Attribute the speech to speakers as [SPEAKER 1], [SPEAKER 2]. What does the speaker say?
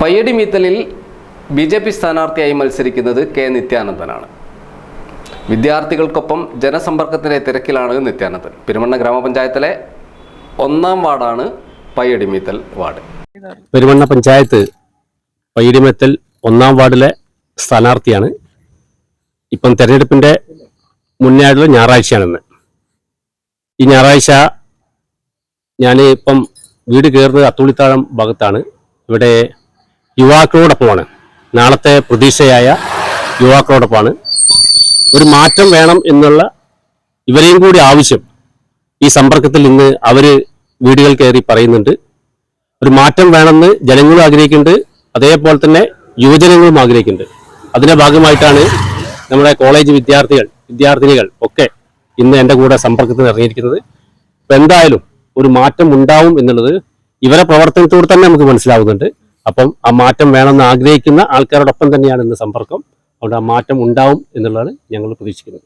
[SPEAKER 1] പയ്യടി മീത്തലിൽ B J P സ്ഥാനാർത്ഥിയായി മത്സരിക്കുന്നത് കെ നിത്യാനന്ദനാണ്. വിദ്യാർത്ഥികൾക്കൊപ്പം ജനസമ്പർക്കത്തിന്റെ തിരക്കിലാണ് നിത്യാനന്ദൻ. പെരുമണ്ണ ഗ്രാമപഞ്ചായത്തിലെ ഒന്നാം വാർഡാണ് പയ്യടി മീത്തൽ വാർഡ്.
[SPEAKER 2] പെരുമണ്ണ പഞ്ചായത്ത് പയ്യടി മീത്തൽ ഒന്നാം വാർഡിലെ സ്ഥാനാർത്ഥിയാണ്. ഇപ്പം തെരഞ്ഞെടുപ്പിന്റെ മുന്നേ ആയിട്ടുള്ള ഞായറാഴ്ചയാണെന്ന്. ഈ ഞായറാഴ്ച ഞാൻ ഇപ്പം വീട് കയറുന്നത് അത്തുള്ളിത്താഴം ഭാഗത്താണ്. ഇവിടെ യുവാക്കളോടൊപ്പമാണ്. നാളത്തെ പ്രതീക്ഷയായ യുവാക്കളോടൊപ്പമാണ്. ഒരു മാറ്റം വേണം എന്നുള്ള ഇവരെയും കൂടി ആവശ്യം ഈ സമ്പർക്കത്തിൽ ഇന്ന് അവർ വീടുകൾ കയറി പറയുന്നുണ്ട്. ഒരു മാറ്റം വേണമെന്ന് ജനങ്ങളും ആഗ്രഹിക്കുന്നുണ്ട്. അതേപോലെ തന്നെ യുവജനങ്ങളും ആഗ്രഹിക്കുന്നുണ്ട്. അതിന്റെ ഭാഗമായിട്ടാണ് നമ്മുടെ കോളേജ് വിദ്യാർത്ഥികൾ വിദ്യാർത്ഥിനികൾ ഒക്കെ ഇന്ന് എന്റെ കൂടെ സമ്പർക്കത്തിൽ ഇറങ്ങിയിരിക്കുന്നത്. അപ്പം എന്തായാലും ഒരു മാറ്റം ഉണ്ടാവും എന്നുള്ളത് ഇവരെ പ്രവർത്തനത്തോട് തന്നെ നമുക്ക് മനസ്സിലാവുന്നുണ്ട്. അപ്പം ആ മാറ്റം വേണമെന്ന് ആഗ്രഹിക്കുന്ന ആൾക്കാരോടൊപ്പം തന്നെയാണ് ഇന്ന് സമ്പർക്കം. അതുകൊണ്ട് ആ മാറ്റം ഉണ്ടാവും എന്നുള്ളതാണ് ഞങ്ങൾ പ്രതീക്ഷിക്കുന്നത്.